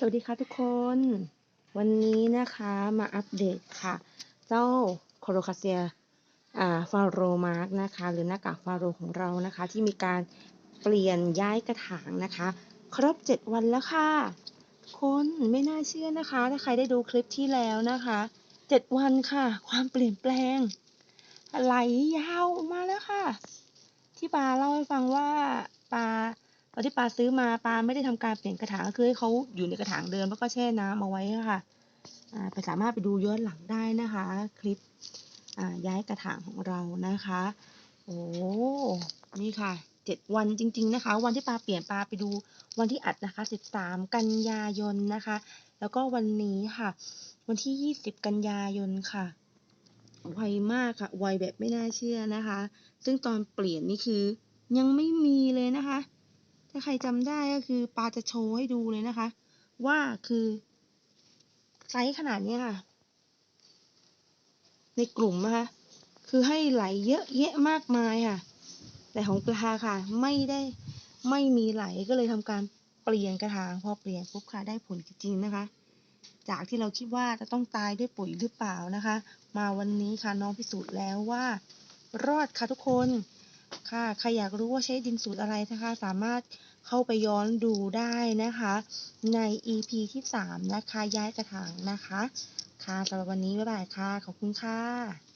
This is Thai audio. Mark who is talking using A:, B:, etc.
A: สวัสดีค่ะทุกคน วันนี้นะคะมาอัปเดตค่ะ เจ้าโคโรคาเซียอ่าฟาโรมาร์กนะคะ หรือหน้ากากฟาโรของเรานะคะ ที่มีการเปลี่ยนย้ายกระถางนะคะ ครบ 7 วันแล้วค่ะ คนไม่น่าเชื่อนะคะ ถ้าใครได้ดูคลิปที่แล้วนะคะ 7 วันค่ะ ความเปลี่ยนแปลง ไหลยาวมาแล้วค่ะ ที่ปาเล่าให้ฟังว่า อนที่ปลาซื้อมาปลาไม่ได้ทำการเปลี่ยนกระถางก็คือให้เขาอยู่ในกระถางเดิมแล้วก็แช่น้ำเอาไว้ค่ะไปสามารถไปดูย้อนหลังได้นะคะ คลิปย้ายกระถางของเรานะคะ โอ้นี่ค่ะเจ็ดวันจริง ๆ นะคะ วันที่ปลาเปลี่ยนปลาไปดูวันที่อัดนะคะสิบสามกันยายนนะคะ แล้วก็วันนี้ค่ะ วันที่ยี่สิบกันยายนค่ะไวมากค่ะไวแบบไม่น่าเชื่อนะคะ ซึ่งตอนเปลี่ยนนี่คือยังไม่มีเลยนะคะาใครจำได้ก็คือปาจะโชว์ให้ดูเลยนะคะ ว่าคือไซส์ขนาดเนี้ค่ะ ในกลุ่มนะคะคือให้ไหลเยอะแยะมากมายค่ะ แต่ของปลาค่ะ ไม่ได้ไม่มีไหลก็เลยทำการเปลี่ยนกระถางพอเปลี่ยนปุ๊บค่ะได้ผลจริงนะคะ จากที่เราคิดว่าจะต้องตายด้วยปุ๋ยหรือเปล่านะคะ มาวันนี้ค่ะน้องพิสูจน์แล้วว่า รอดค่ะทุกคน ค่ะ ใครอยากรู้ว่าใช้ดินสูตรอะไรนะคะ สามารถเข้าไปย้อนดูได้นะคะ ใน EP ที่ 3 นะคะ ย้ายกระถางนะคะ ค่ะสำหรับวันนี้บ๊ายบายค่ะ ขอบคุณค่ะ